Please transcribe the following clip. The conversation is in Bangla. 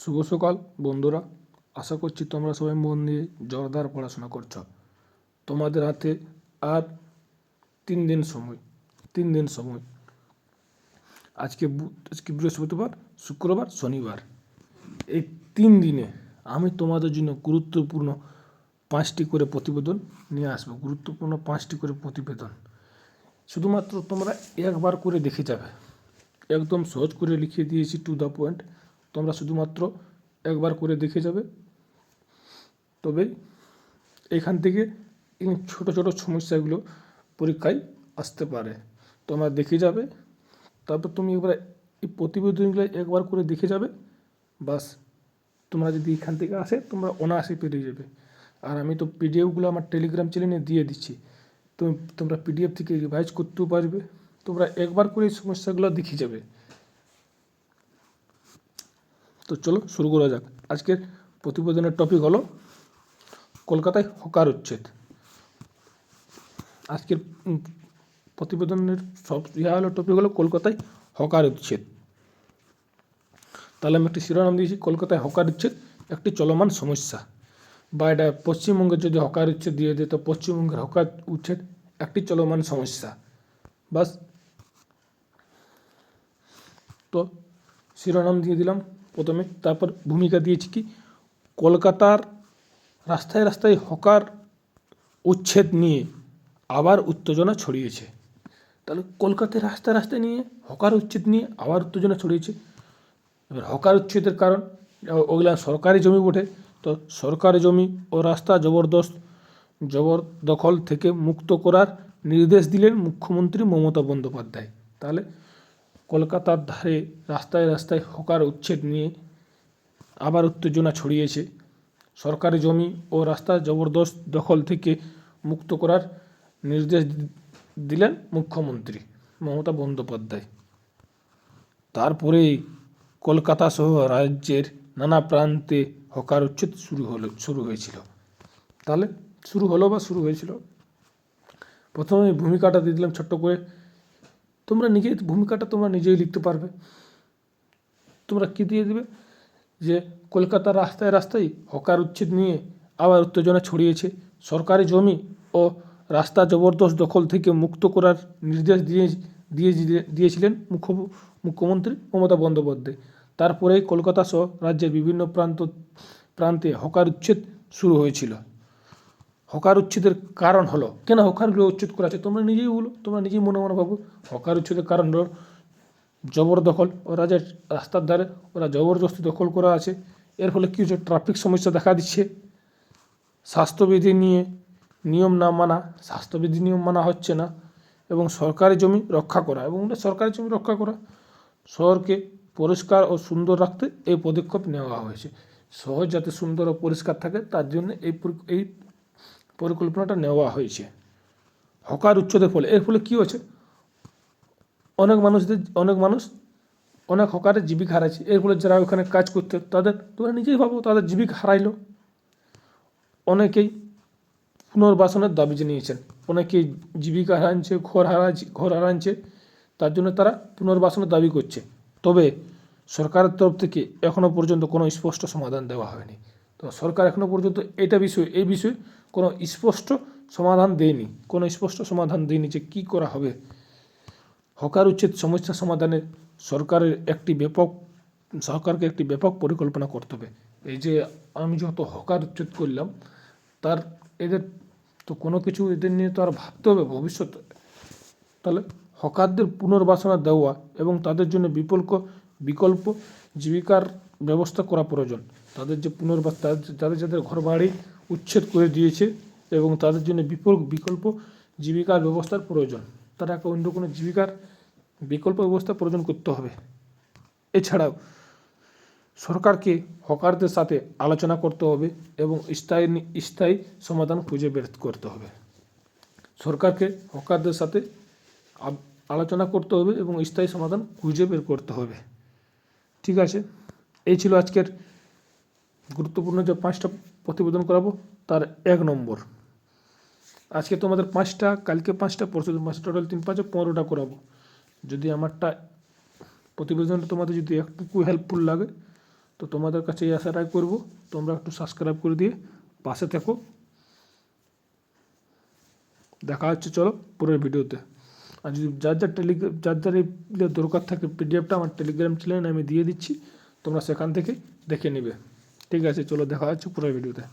শুভ সকাল, বন্ধুরা। আশা করছি তোমরা সবাই মন দিয়ে জোরদার পড়াশোনা করছ। তোমাদের হাতে আর তিন দিন সময়, তিন দিন সময়। আজকে আজকে বৃহস্পতিবার, শুক্রবার, শনিবার। এই তিন দিনে আমি তোমাদের জন্য গুরুত্বপূর্ণ পাঁচটি করে প্রতিবেদন নিয়ে আসব। গুরুত্বপূর্ণ পাঁচটি করে প্রতিবেদন। শুধুমাত্র তোমরা একবার করে দেখে যাবে। একদম সহজ করে লিখিয়ে দিয়েছি, টু দ্য পয়েন্ট। তোমরা শুধুমাত্র একবার করে দেখে যাবে। তবে এখান থেকে ছোট ছোট সমস্যাগুলো পরীক্ষায় আসতে পারে। তোমরা দেখে যাবে। তারপর তুমি একবার এই প্রতিবেদনগুলো একবার করে দেখে যাবে। বাস, তোমরা যদি এখান থেকে আসে, তোমরা অনায়াসে পেরিয়ে যাবে। আর আমি তো পিডিএফগুলো আমার টেলিগ্রাম চ্যানেলে দিয়ে দিচ্ছি। তুমি, তোমরা পিডিএফ থেকে রিভাইজ করতেও পারবে। তোমরা একবার করে এই সমস্যাগুলো দেখে যাবে। তো চলো শুরু করা যাক। আজকের প্রতিবেদনের টপিক হলো কলকাতায় হকার উচ্ছেদ। আজকের প্রতিবেদনের সব ইহা হলো টপিক হলো কলকাতায় হকার উচ্ছেদ। তাহলে আমি একটি শিরোনাম দিয়েছি, কলকাতায় হকার উচ্ছেদ, একটি চলমান সমস্যা। বা এটা পশ্চিমবঙ্গের যদি হকার উচ্ছেদ দিয়ে দেয়, তো পশ্চিমবঙ্গের হকার উচ্ছেদ একটি চলমান সমস্যা। বাস। তো শিরোনাম দিয়ে দিলাম প্রথমে, তারপর ভূমিকা দিয়েছি কি? কলকাতার রাস্তায় রাস্তায় হকার উচ্ছেদ নিয়ে আবার উত্তেজনা ছড়িয়েছে। তাহলে কলকাতায় রাস্তায় রাস্তায় নিয়ে হকার উচ্ছেদ নিয়ে আবার উত্তেজনা ছড়িয়েছে। এবার হকার উচ্ছেদের কারণ, ওগুলা সরকারি জমি বটে, তো সরকারি জমি ও রাস্তা জবরদস্ত, জবরদখল থেকে মুক্ত করার নির্দেশ দিলেন মুখ্যমন্ত্রী মমতা বন্দ্যোপাধ্যায়। তাহলে কলকাতার ধারে রাস্তায় রাস্তায় হকার উচ্ছেদ নিয়ে আবার উত্তেজনা ছড়িয়েছে। সরকারি জমি ও রাস্তা জবরদস্ত দখল থেকে মুক্ত করার নির্দেশ দিলেন মুখ্যমন্ত্রী মমতা বন্দ্যোপাধ্যায়। তারপরেই কলকাতা সহ রাজ্যের নানা প্রান্তে হকার উচ্ছেদ শুরু হলো, শুরু হয়েছিল। তাহলে শুরু হলো বা শুরু হয়েছিল? প্রথমে ভূমিকাটা দিয়ে দিলাম ছোট্ট করে। তোমরা নিজে ভূমিকাটা তোমরা নিজেই লিখতে পারবে। তোমরা কি দিয়ে দিবে? যে কলকাতার রাস্তায় রাস্তায় হকার উচ্ছেদ নিয়ে আবার উত্তেজনা ছড়িয়েছে। সরকারি জমি ও রাস্তা জবরদস্ত দখল থেকে মুক্ত করার নির্দেশ দিয়ে দিয়ে, দিয়েছিলেন মুখ্য, মুখ্যমন্ত্রী মমতা বন্দ্যোপাধ্যায়। তারপরেই কলকাতা সহ রাজ্যের বিভিন্ন প্রান্ত, প্রান্তে হকার উচ্ছেদ শুরু হয়েছিল। হকার উচ্ছেদের কারণ হলো। কেন হকারগুলো উচ্ছেদ করা আছে তোমরা নিজেই বলো, তোমরা নিজেই মনে মনে ভাবো। হকার উচ্ছেদের কারণ হলো জবরদখল ওরা যে রাস্তার ধারে ওরা জবরদস্তি দখল করা আছে। এর ফলে কী ট্রাফিক সমস্যা দেখা দিচ্ছে। স্বাস্থ্যবিধি নিয়ে নিয়ম না মানা, স্বাস্থ্যবিধি নিয়ম মানা হচ্ছে না এবং সরকারি জমি রক্ষা করা এবং সরকারি জমি রক্ষা করা। শহরকে পরিষ্কার ও সুন্দর রাখতে এই পদক্ষেপ নেওয়া হয়েছে। শহর যাতে সুন্দর ও পরিষ্কার থাকে, তার জন্য এই এই পরিকল্পনাটা নেওয়া হয়েছে। হকার উচ্ছেদের ফলে। এর ফলে কী হচ্ছে অনেক মানুষদের, অনেক মানুষ, অনেক হকারের জীবিকা হারাইছে। এর ফলে যারা ওখানে কাজ করতে, তাদের, তোমরা নিজেই ভাবো, তাদের জীবিকা হারাইলো। অনেকেই পুনর্বাসনের দাবি জানিয়েছেন। অনেকেই জীবিকা হারাচ্ছে ঘর হারা ঘর হারাচ্ছে তার জন্য তারা পুনর্বাসনের দাবি করছে। তবে সরকারের তরফ থেকে এখনও পর্যন্ত কোনো স্পষ্ট সমাধান দেওয়া হয়নি। তো সরকার এখনও পর্যন্ত এটা বিষয়ে, এই বিষয়ে কোনো স্পষ্ট সমাধান দেয়নি। কোনো স্পষ্ট সমাধান দেয়নি যে কী করা হবে। হকার উচিত সমস্যা সমাধানে সরকারের একটি ব্যাপক, সরকারকে একটি ব্যাপক পরিকল্পনা করতে হবে। এই যে আমি যত হকার উচ্ছেদ করলাম, তার এদের তো কোনো কিছু এদের নিয়ে তো আর ভাবতে হবে ভবিষ্যতে তাহলে হকারদের পুনর্বাসনা দেওয়া এবং তাদের জন্য বিকল্প বিকল্প জীবিকার ব্যবস্থা করা প্রয়োজন। তাদের যে পুনর্বাস তাদের যাদের ঘর বাড়ি উচ্ছেদ করে দিয়েছে এবং তাদের জন্য বিকল্প বিকল্প জীবিকার ব্যবস্থার প্রয়োজন। তারা অন্য কোনো জীবিকার বিকল্প ব্যবস্থা প্রয়োজন করতে হবে। এছাড়াও সরকারকে হকারদের সাথে আলোচনা করতে হবে এবং স্থায়ী স্থায়ী সমাধান খুঁজে বের করতে হবে। সরকারকে হকারদের সাথে আলোচনা করতে হবে এবং স্থায়ী সমাধান খুঁজে বের করতে হবে। ঠিক আছে? এই ছিল আজকের গুরুত্বপূর্ণ যে পাঁচটা প্রতিবেদন করাবো, তার এক নম্বর। আজকে তোমাদের পাঁচটা, কালকে পাঁচটা, পরশু পাঁচটা, টোটাল তিন পাঁচে পনেরোটা করাবো। যদি আমারটা প্রতিবেদনটা তোমাদের যদি একটুকু হেল্পফুল লাগে, তো তোমাদের কাছে এই আশাটাই করব, তোমরা একটু সাবস্ক্রাইব করে দিয়ে পাশে থেকো। দেখা হচ্ছে, চলো পরের ভিডিওতে। আর যদি যার যার টেলিগ্রাম যার যার দরকার থাকে পিডিএফটা আমার টেলিগ্রাম চ্যানেলে আমি দিয়ে দিচ্ছি, তোমরা সেখান থেকে দেখে নেবে। ঠিক আছে চলো দেখা হচ্ছে পুরো ভিডিওতে।